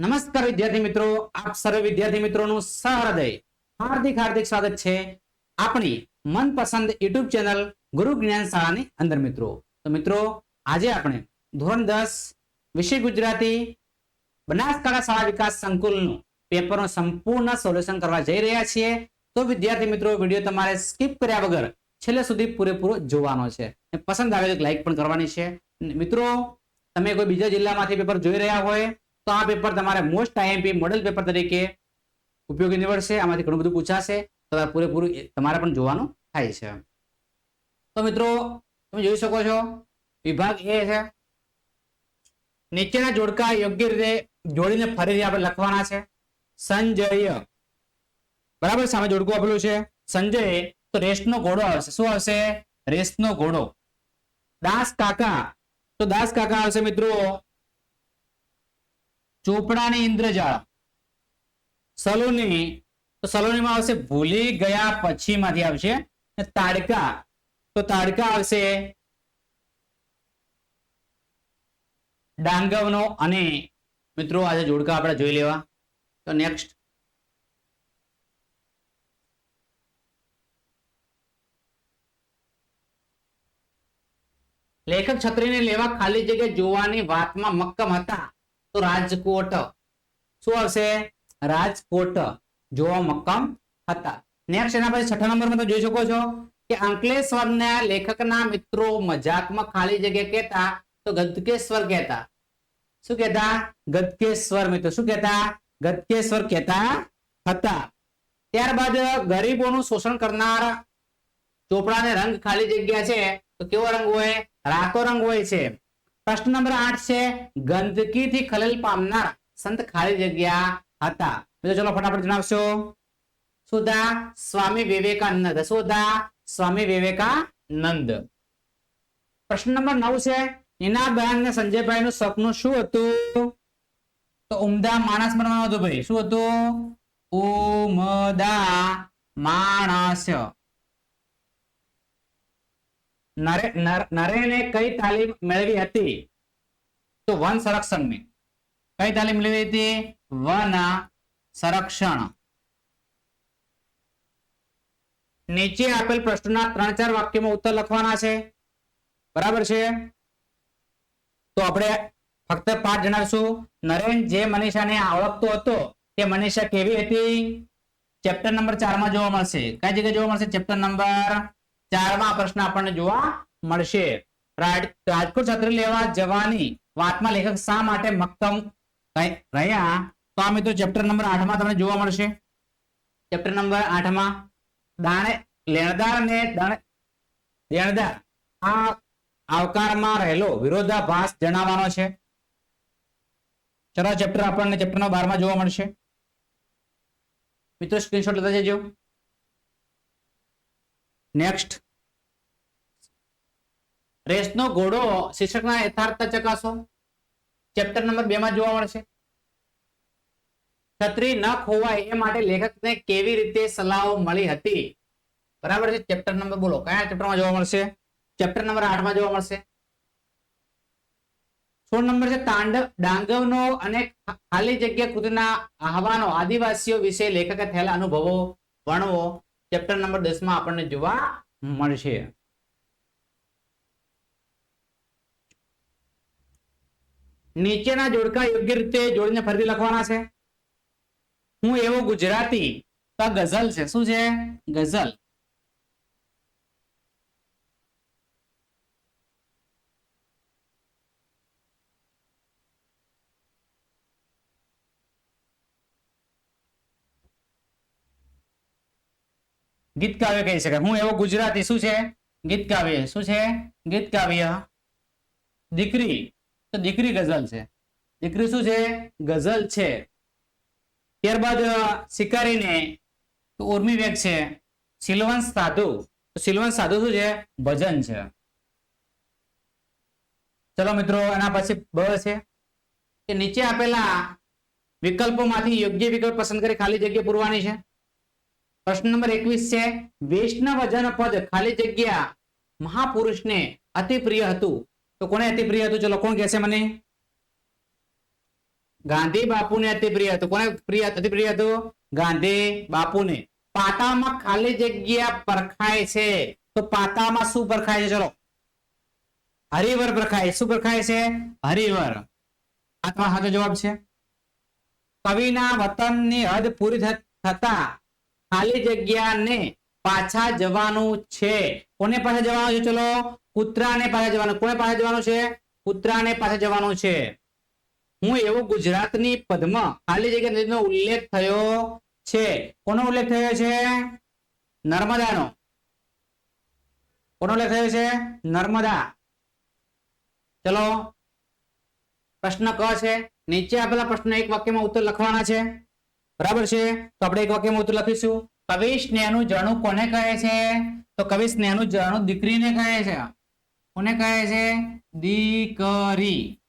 નમસ્કાર વિદ્યાર્થી મિત્રો, આપ સર્વ વિદ્યાર્થી મિત્રોનું સહૃદય, હાર્દિક હાર્દિક સ્વાગત છે આપણી મનપસંદ યુટ્યુબ ચેનલ ગુરુ જ્ઞાન શાળાની અંદર મિત્રો. તો મિત્રો, આજે આપણે ધોરણ દસ, વિષય ગુજરાતી, બનાસકાંઠા શાળા વિકાસ સંકુલનું પેપરનું સંપૂર્ણ સોલ્યુશન કરવા જઈ રહ્યા છીએ. તો વિદ્યાર્થી મિત્રો, વીડિયો તમારે સ્કીપ કર્યા વગર છેલ્લે સુધી પૂરેપૂરો જોવાનો છે. પસંદ આવે તો લાઈક પણ કરવાની છે. મિત્રો, તમે કોઈ બીજા જિલ્લામાંથી પેપર જોઈ રહ્યા હોય તો આ પેપર તમારે મોસ્ટ આઈએમપી મોડેલ પેપર તરીકે ઉપયોગી નીવડશે. આમાંથી ઘણું બધું પૂછાશે. તમારે પૂરેપૂરું તમારે પણ જોવાનું થાય છે. તો મિત્રો, તમે જોઈ શકો છો, વિભાગ એ છે. નીચેના જોડકા યોગ્ય રીતે જોડીને ફરીથી આપણે લખવાના છે. સંજય. બરાબર? સામે જોડકું આપેલું છે. સંજય, તો રેસનો ઘોડો આવશે. શું આવશે? રેસનો ઘોડો. દાસ કાકા. તો દાસ કાકા આવશે મિત્રો. ચોપડાની ઇન્દ્રજાળા. સલોની, તો સલોનીમાં આવશે ભૂલી ગયા પછી માંથી આવશે તાડકા. તો તાડકા આવશે ડાંગવનો અને મિત્રો આજે જોડકા આપણે જોઈ લેવા. તો નેક્સ્ટ લેખક છત્રીને લેવા ખાલી જગ્યા જોવાની વાતમાં મક્કમ હતા. તો રાજકોટ. શું આવશે? રાજકોટ. જોવા મક્કમ હતા. નેક્સ્ટ એના પછી છઠ્ઠા નંબરમાં તમે જોઈ શકો છો કે અંકલેશ્વરના લેખકના મિત્રો મજાકમાં ખાલી જગ્યા કહેતા તો ગદકેશ્વર કહેતા. શું કહેતા? ગદકેશ્વર મિત્રો. શું કહેતા? ગદકેશ્વર કહેતા હતા. ત્યારબાદ ગરીબોનું શોષણ કરનાર ચોપડાને રંગ ખાલી જગ્યા છે તો કેવો રંગ હોય? રાતો રંગ હોય છે. પ્રશ્ન નંબર આઠ છે, ગંદકીથી ખલેલ પામનાર સંત ખાલી જગ્યા હતા. ચલો ફટાફટ જણાવશો. સુધા સ્વામી વિવેકાનંદ સુધા સ્વામી વિવેકાનંદ. પ્રશ્ન નંબર નવ છે નીનાબેન ને સંજયભાઈ નું સપનું શું હતું? તો ઉમદા માણસ બનવાનું હતું ભાઈ. શું હતું? ઉમદા માણસ. નરેને કઈ તાલીમ મેળવી હતી? તો વન સંરક્ષણની કઈ તાલીમ મેળવી હતી? વન સંરક્ષણ. નીચે આપેલ પ્રશ્નના ત્રણ ચાર વાક્યમાં ઉત્તર લખવાના છે. બરાબર છે? તો આપણે ફક્ત પાઠ જણાવશું નરેન જે મનીષાને ઓળખતો હતો, તે મનીષા કેવી હતી? ચેપ્ટર નંબર ચારમાં જોવા મળશે. કઈ જગ્યાએ જોવા મળશે? ચેપ્ટર નંબર ચારમાં પ્રશ્ન આપણને જોવા મળશે. રાજકોટ છત્રી લેવા જવાની વાતમાં લેખક શા માટે મક્કમ? રહ્યા? તો આ મિત્રો ચેપ્ટર નંબર આઠમાં તમને જોવા મળશે. ચેપ્ટર નંબર આઠમાં દાણે, લેણદાર ને દાણે, દેણદાર આ આવકારમાં રહેલો વિરોધાભાસ જણાવવાનો છે. ચલો ચેપ્ટર આપણને ચેપ્ટર નંબર બારમાં જોવા મળશે. મિત્રો સ્ક્રીનશોટ લેતા જજો નેક્સ્ટ રેસનો ઘોડો શીર્ષકના યથાર્થ ચકાસો. ચેપ્ટર નંબર બે માં જોવા મળશે. છત્રી ન ખોવાય એ માટે લેખકને કેવી રીતે સલાહો મળી હતી? બરાબર છે? ચેપ્ટર નંબર બોલો. કયા ચેપ્ટરમાં જોવા મળશે? ચેપ્ટર નંબર આઠમાં જોવા મળશે. સોળ નંબર છે તાંડવ ડાંગવનો અને ખાલી જગ્યા કૃતિના આહવાનો આદિવાસીઓ વિશે લેખકે થયેલા અનુભવો, વર્ણવો. ચેપ્ટર નંબર દસમાં આપણને જોવા મળશે. નીચેના જોડકા યોગ્ય રીતે જોડીને ફરીથી લખવાના છે. હું એવો ગુજરાતી તો ગઝલ છે. શું છે? ગઝલ. ગીત કાવ્ય કહી શકાય. હું એવો ગુજરાતી શું છે? ગીત કાવ્ય. શું છે? ગીત કાવ્ય. દીકરી. તો દીકરી ગઝલ છે. દીકરી શું છે? ગઝલ છે. ત્યારબાદ શિકારીને ઉર્મી વેગ છે. સિલવંશ સાધુ. સિલવંશ સાધુ શું છે? ભજન છે. ચલો મિત્રો, એના પછી બ છે. કે નીચે આપેલા વિકલ્પોમાંથી યોગ્ય વિકલ્પ પસંદ કરી ખાલી જગ્યા પૂરવાની છે. પ્રશ્ન નંબર એકવીસ છે. વૈષ્ણવજન પદ ખાલી જગ્યા મહાપુરુષને અતિ પ્રિય હતું. તો કોને અતિ પ્રિય હતું? ચલો, કોણ કહેશે મને? ગાંધી બાપુને અતિ પ્રિય હતું. કોને પ્રિય અતિ પ્રિય હતું? ગાંધી બાપુને. પાતાળમાં ખાલી જગ્યા પરખાય છે. તો પાતાળમાં શું પરખાય છે? ચલો. હરિવર પ્રખાય. શું પ્રખાય છે? હરિવર આ સાચો જવાબ છે. કવિના વતનની હદ પૂરી થતા ખાલી જગ્યાને પાછા જવાનું છે. કોને પાછા જવાનું છે? ચલો. કૂતરાને પાસે જવાનું. કોને પાસે જવાનું છે? કૂતરાને પાસે જવાનું છે. હું એવું ગુજરાતની પદ્મ ખાલી જગ્યા ઉલ્લેખ થયો છે. કોનો ઉલ્લેખ થયો છે? નર્મદાનો. કોનો ઉલ્લેખ થયો છે? નર્મદા. ચલો, પ્રશ્ન ક છે? નીચે આપેલા પ્રશ્ન એક વાક્યમાં ઉત્તર લખવાના છે. બરાબર છે? તો આપણે એક વાક્યમાં ઉત્તર લખીશું. કવિ સ્નેહનું જણું કોને કહે છે? તો કવિ સ્નેહનું જણું દીકરીને કહે છે. કોને કહે છે? દીકરી.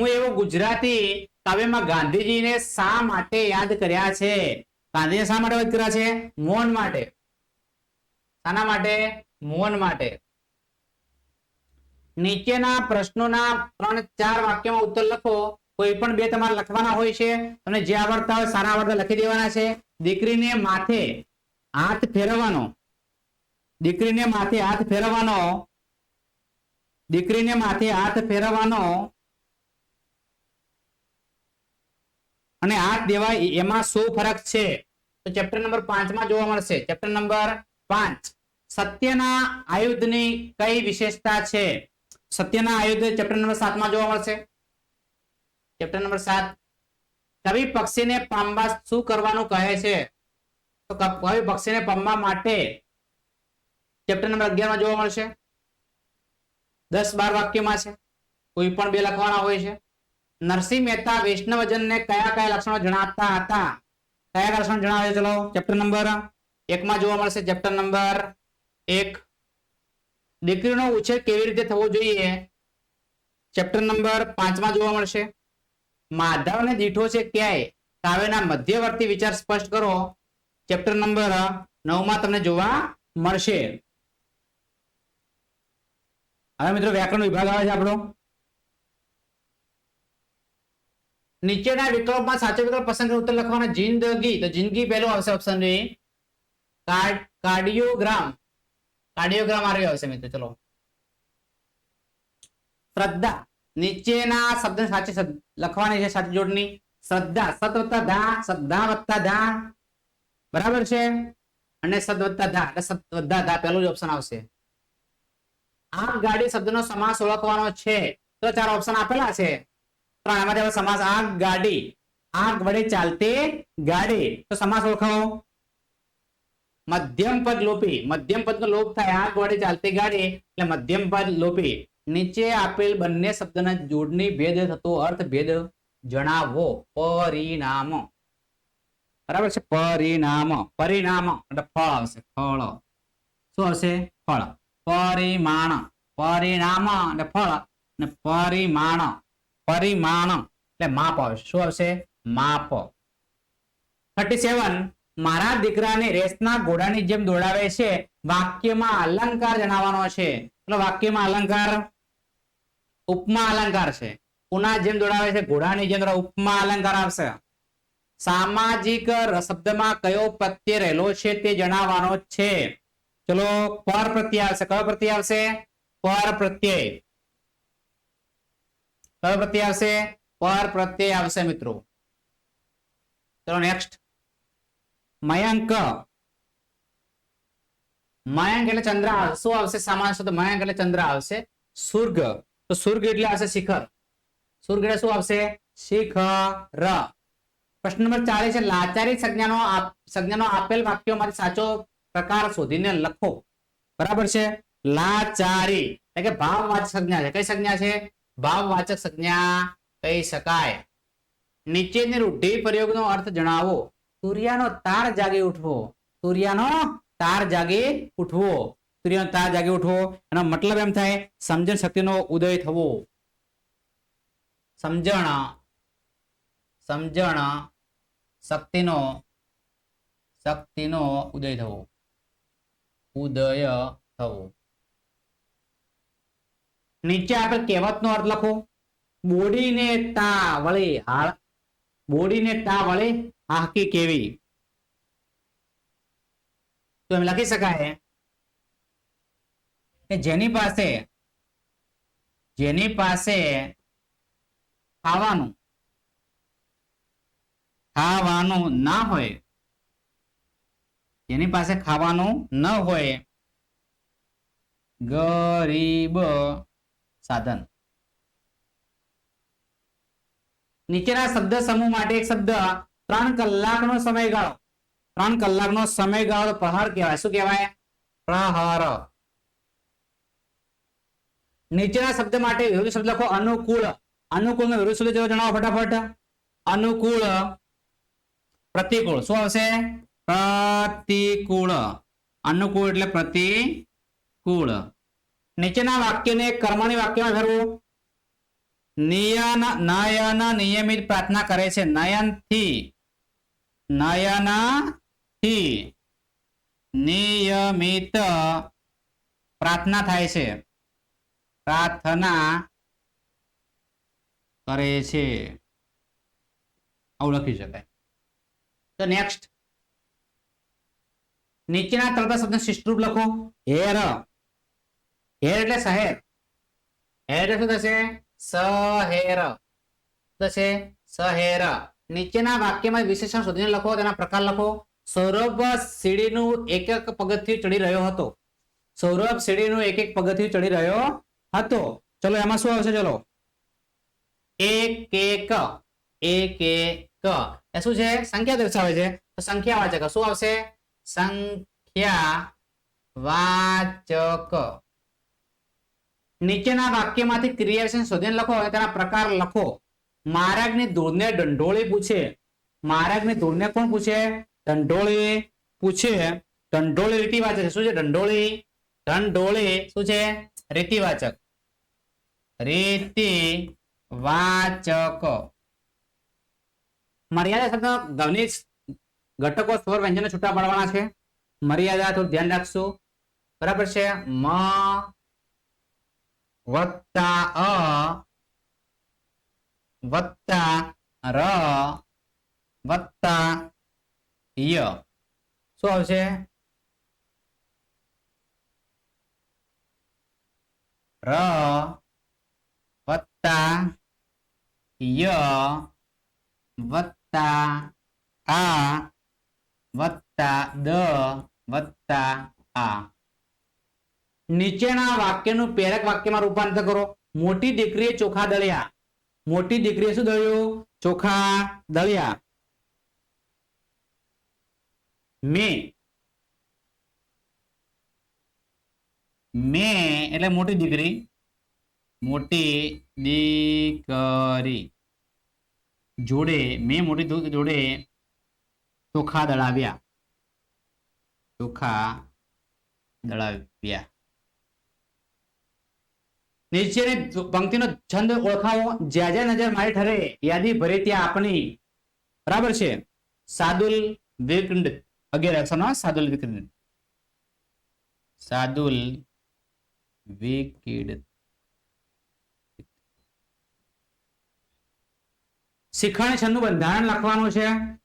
હું એવું ગુજરાતી કાવ્યમાં ગાંધીજીને શા માટે યાદ કર્યા છે? ગાંધીજી શા માટે યાદ કર્યા છે? મોહન માટે. શાના માટે? મોહન માટે. નીચેના પ્રશ્નોના ત્રણ ચાર વાક્યમાં ઉત્તર લખો. કોઈ પણ બે તમારે લખવાના હોય છે. તમને જે આવડતા હોય સારા આવડતા લખી દેવાના છે. દીકરીને માથે હાથ ફેરવવાનો. દીકરીને માથે હાથ ફેરવવાનો. દીકરીને માથે હાથ ફેરવવાનો અને હાથ દેવા એમાં શું ફરક છે? તો ચેપ્ટર નંબર પાંચમાં જોવા મળશે. ચેપ્ટર નંબર પાંચ. સત્યના આયુધની કઈ વિશેષતા છે? સત્યના આયુધ ચેપ્ટર નંબર સાતમાં જોવા મળશે. ચેપ્ટર નંબર સાત. કવિ પક્ષીને પામવા શું કરવાનું કહે છે? તો કવિ પક્ષીને પામવા માટે ચેપ્ટર નંબર અગિયારમાં જોવા મળશે. દસ બાર વાક્યમાં છે. કોઈ પણ બે લખવાના હોય છે. નરસિંહ મહેતા વૈષ્ણવજનને કયા કયા લક્ષણો જણાવતા હતા? કયા કયા લક્ષણો જણાવે ચલો ચેપ્ટર નંબર એકમાં જોવા મળશે. ચેપ્ટર નંબર એક. દીકરીનો ઉછેર કેવી રીતે થવો જોઈએ? ચેપ્ટર નંબર પાંચમાં જોવા મળશે. માધવ અને દીઠો છે ક્યાંય? કાવ્યના મધ્યવર્તી વિચાર સ્પષ્ટ કરો. ચેપ્ટર નંબર નવમાં તમને જોવા મળશે. હવે મિત્રો વ્યાકરણ વિભાગ આવે છે આપણો. નીચેના વિકલ્પમાં સાચો વિકલ્પ પસંદ કરી ઉત્તર લખવાના. જિંદગી. તો જિંદગી પહેલો આવશે ઓપ્શન એ કાર્ડિયોગ્રામ. કાર્ડિયોગ્રામ આવી આવશે મિત્રો, ચલો. શ્રદ્ધા. નીચેના શબ્દ સાચી લખવાની છે સાચી જોડણી. શ્રદ્ધા. સત વત્તા ધા, શ્રદ્ધા વત્તા ધા. બરાબર છે? અને સદ વત્તા ધા. એટલે સત વત્તા ધા પહેલું જ ઓપ્શન આવશે. ગાડી શબ્દનો સમાસ ઓળખવાનો છે. તો ચાર ઓપ્શન આપેલા છે. ત્રણ એમાંથી હવે સમાસ આગ ગાડી. આગ વડે ચાલતી ગાડી. તો સમાસ ઓળખાવો. મધ્યમ પદ લોપી. મધ્યમ પદ લોપ થાય આગ વડે ચાલતી ગાડી એટલે મધ્યમ પદ લોપી. નીચે આપેલ બંને શબ્દના જોડની ભેદ થતો અર્થ ભેદ જણાવો. પરિણામ. બરાબર છે? પરિણામ. પરિણામ. એટલે ફળ આવશે. ફળ. શું આવશે? ફળ. પરિમાણ પરિણામ એટલે ફળ અને પરિમાણ પરિમાણ એટલે માપ આવશે શું આવશે માપ થર્ટી સેવન મારા દીકરાને રેસના ઘોડાની જેમ દોડાવે છે. વાક્યમાં અલંકાર જણાવવાનો છે. વાક્યમાં અલંકાર, ઉપમા અલંકાર છે. કોના જેમ દોડાવે છે, ઘોડાની જેમ ઉપમા અલંકાર આવશે. સામાજિક શબ્દમાં કયો પ્રત્યય રહેલો છે તે જણાવવાનો છે. ચલો, પર પ્રત્યય આવશે. કયો પ્રત્યય આવશે? પર પ્રત્યય. કયો પ્રત્યય આવશે? પર પ્રત્યય આવશે મિત્રો. ચલો નેક્સ્ટ મયંક. મયંક એટલે ચંદ્ર શું આવશે? સામાન્ય તો મયંક એટલે ચંદ્ર આવશે. સુર્ગ. તો સુર્ગ એટલે આવશે શિખર. સુર્ગ એટલે શું આવશે? શિખર. પ્રશ્ન નંબર ચાલીસ લાચારી સંજ્ઞાનો સંજ્ઞાનો આપેલ વાક્યોમાંથી સાચો પ્રકાર શોધીને લખો. બરાબર છે? લાચારી. એટલે કે ભાવવાચક સંજ્ઞા છે. કઈ સંજ્ઞા છે? ભાવવાચક સંજ્ઞા કહી શકાય. નીચેની રૂઢિ પ્રયોગનો અર્થ જણાવો. સૂર્યનો તાર જાગી ઉઠવો. સૂર્યનો તાર જાગી ઉઠવો. સૂર્યનો તાર જાગી ઉઠવો. એનો મતલબ એમ થાય, સમજણ શક્તિનો ઉદય થવો. સમજણ. સમજણ શક્તિનો શક્તિનો ઉદય થવો. ઉદય થવું નીચે આપેલ કહેવતનો અર્થ લખો. બોડીને તા વળી બોડીને તા વળી હાકી કેવી. તો એમ લખી શકાય કે જેની પાસે જેની પાસે ખાવાનું ખાવાનું ના હોય જેની પાસે ખાવાનું ન હોય. ગરીબ સાધન. નીચેના શબ્દ સમૂહ માટે એક શબ્દ ત્રણ કલાકનો સમયગાળો. ત્રણ કલાકનો સમયગાળો પ્રહાર કહેવાય. શું કહેવાય? પ્રહાર. નીચેના શબ્દ માટે વિરોધી શબ્દ લખો અનુકૂળ. અનુકૂળ નો વિરોધી શબ્દ જણાવો ફટાફટ. અનુકૂળ. પ્રતિકૂળ. શું આવશે? પ્રતિકૂળ. અનુકૂળ એટલે પ્રતિકૂળ. નીચેના વાક્યને કર્મણી વાક્યમાં ફેરવું. નિયન, નયન, નિયમિત પ્રાર્થના કરે છે. નયનથી. નયનથી. નિયમિત પ્રાર્થના થાય છે. પ્રાર્થના કરે છે. આવું લખી શકાય. તો નેક્સ્ટ નીચેના તળતા શબ્દ શિષ્ટરૂપ લખો. હેર. હેર એટલે શહેર. હેર શું થશે? સહેર. થશે? સહેર. નીચેના વાક્યમાં વિશેષણ શોધીને લખો, તેના પ્રકાર લખો. સૌરભ સીડીનું એક એક પગથિયું ચડી રહ્યો હતો. સૌરભ સીડીનું એક એક પગથિયું ચડી રહ્યો હતો. ચલો, એમાં શું આવશે? ચલો. એક એક. એક એક. એ શું છે? સંખ્યા દર્શાવે છે. સંખ્યા વાચક શું આવશે? સંખ્યા વાચક નીચેના વાક્યમાંથી ક્રિયા શોધીને લખો. અને તેના પ્રકાર લખો. મારાગની ધૂળને દંડોળી પૂછે. મારાગની ધૂળને કોણ પૂછે? દંડોળી પૂછે. દંડોળી રીતિવાચક છે. શું છે દંડોળી દંડોળી શું છે? રીતિવાચક. રીતિ વાચક મર્યાદા શબ્દ ગણિત ઘટકો સ્વર વ્યંજનો છૂટા પાડવાના છે. મર્યાદા થોડું ધ્યાન રાખશો. બરાબર છે? મ, વત્તા, અ, વત્તા, ર, વત્તા, ય. શું આવશે? ર, વત્તા, ય, વત્તા, આ. વત્તા દ વત્તા આ. નીચેના વાક્યનું પ્રેરક વાક્યમાં રૂપાંતર કરો. મોટી દીકરીએ ચોખા દળ્યા. મોટી દીકરીએ શું દળ્યું? ચોખા દળ્યા. મેં. મેં એટલે મોટી દીકરી. મોટી દીકરી. જોડે, મેં મોટી જોડે ચોખા દળાવ્યા. ચોખા દળાવ્યા. નીચેની પંક્તિનો છંદ ઓળખાવો. જ્યાં જ્યાં નજર મારી ઠરે, યાદી ભરે ત્યાં આપણી બરાબર છે? સાદુલ વિકંડ અગિયાર અક્ષરનો સાદુલ વિકંડ સાદુલ વિકિડ શિખંડ છંદનું બંધારણ લખવાનું છે.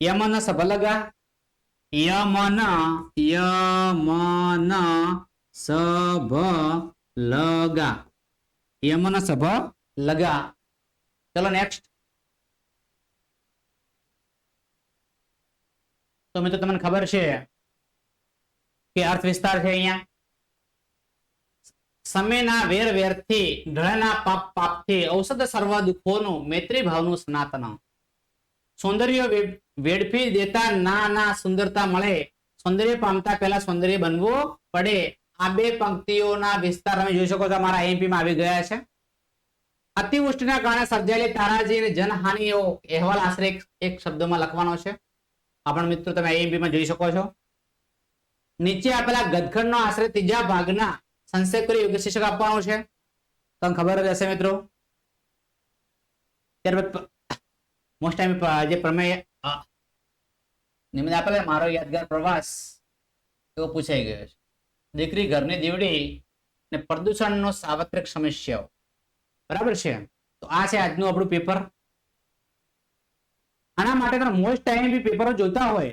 યમન સભલગા? યમન યમન સભ લગા યમન સભ લગા ચલો નેક્સ્ટ તો મિત્રો તમને ખબર છે કે અર્થ વિસ્તાર છે અહીંયા? સમયના વેર વેરથી ઢળેલા પાપ પાપથી, ઔષધ સર્વ દુઃખોનું, મૈત્રી ભાવનું સનાતન. સૌંદર્ય વેડફી દેતા ના ના સુંદરતા મળે. સૌંદર્ય પામતા પહેલા સૌંદર્ય બનવું પડે. આ બે પંક્તિઓના વિસ્તાર તમે જોઈ શકો છો અમારા આઈએમપી માં આવી ગયા છે. અતિવૃષ્ટિના કારણે સર્જાયેલી તારાજી અને જનહાનિઓ અહેવાલ આશરે એક- શબ્દમાં લખવાનો છે. આપણા મિત્રો તમે આઈએમપી માં જોઈ શકો છો. નીચે આપેલા ગદખંડનો આશરે ત્રીજા ભાગના સંક્ષેપ કરી યોગ્ય શીર્ષક આપવાનું છે. તમને ખબર જ હશે મિત્રો. ત્યારબાદ મોસ્ટ ટાઈમ જે પ્રમેય નિમિત્ત આપેલા મારો યાદગાર પ્રવાસ એવો પૂછાઈ ગયો છે. દીકરી ઘરની દીવડી અને પ્રદૂષણનો સાર્વત્રિક સમસ્યાઓ. બરાબર છે? તો આ છે આજનું આપણું પેપર આના માટે તમે મોસ્ટ ટાઈમ બી પેપરો જોતા હોય,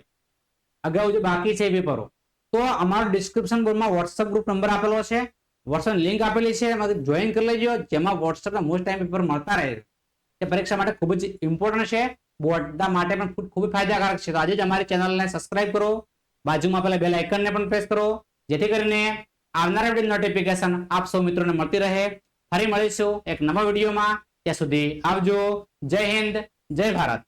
અગાઉ જે બાકી છે પેપરો તો અમારો ડિસ્ક્રિપ્શન બોર્ડમાં વોટ્સઅપ ગ્રુપ નંબર આપેલો છે. વોટ્સઅપ લિંક આપેલી છે. એમાં જોઈન કરી લેજો, જેમાં વોટ્સઅપના મોસ્ટ ટાઈમ પેપર મળતા રહે તે પરીક્ષા માટે ખૂબ જ ઇમ્પોર્ટન્ટ છે. બોર્ડના માટે પણ ખૂબ ફાયદાકારક છે. તો આજે જ અમારી ચેનલને સબસ્ક્રાઇબ કરો. બાજુમાં પેલા બેલ આઇકનને પણ પ્રેસ કરો. જેથી કરીને આવનારા વીડિયો નોટિફિકેશન આપ સૌ મિત્રોને મળતી રહે. ફરી મળીશું એક નવા વિડીયોમાં ત્યાં સુધી આવજો. જય હિન્દ. જય ભારત.